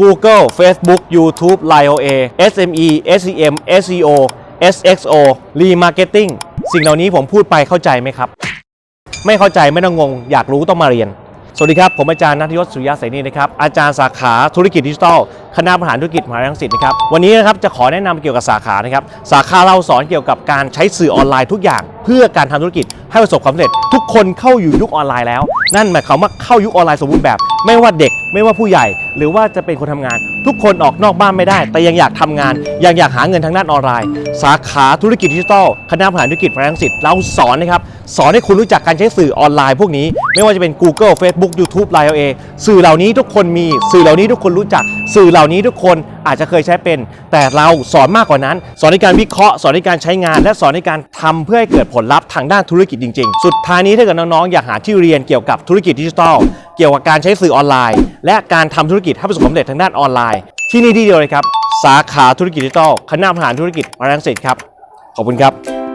Google Facebook YouTube Line OA SME SEM SEO SXO Remarketing สิ่งเหล่านี้ผมพูดไปเข้าใจไหมครับ ไม่เข้าใจไม่ต้องงง อยากรู้ต้องมาเรียน สวัสดีครับ ผมอาจารย์นัทยศสุริยะเสนีนะครับ อาจารย์สาขาธุรกิจดิจิทัล คณะบริหารธุรกิจมหาวิทยาลัยรังสิตนะครับ วันนี้นะครับจะขอแนะนำเกี่ยวกับสาขานะครับ สาขาเราสอนเกี่ยวกับการใช้สื่อออนไลน์ทุกอย่าง เพื่อการทำธุรกิจ ให้ประสบความสำเร็จ ทุกคนเข้าอยู่ยุคออนไลน์แล้ว นั่นหมายความว่าเข้ายุคออนไลน์สมบูรณ์แบบ ไม่ว่าเด็กไม่ว่าผู้ใหญ่ หรือว่าจะเป็นคนทำงาน ทุกคนออกนอกบ้านไม่ได้ แต่ยังอยากทำงาน ยังอยากหาเงินทางด้านออนไลน์ สาขาธุรกิจดิจิทัลคณะบริหารธุรกิจมหาวิทยาลัยรังสิตเราสอนนะครับ สอนให้คุณรู้จักการใช้สื่อออนไลน์พวกนี้ ไม่ว่าจะเป็น Google Facebook YouTube Line LA สื่อเหล่านี้ทุกคนมีสื่อเหล่านี้ทุกคนรู้จัก สื่อเหล่านี้ทุกคนอาจจะเคยใช้เป็น แต่เราสอนมากกว่านั้น สอนในการวิเคราะห์ สอนในการใช้งาน และสอนในการทำเพื่อให้เกิดผลลัพธ์ทางด้านธุรกิจจริง ๆ สุดท้ายนี้ถ้าเกิดน้องๆอยากหาที่เรียนเกี่ยวกับธุรกิจดิจิทัล เกี่ยวกับการใช้สื่อออนไลน์ และการทำธุรกิจให้ประสบความสำเร็จทางด้านออนไลน์ ที่นี่ที่เดียวเลยครับสาขาธุรกิจดิจิทัลคณะบริหารธุรกิจมหาวิทยาลัยรังสิตครับขอบคุณครับ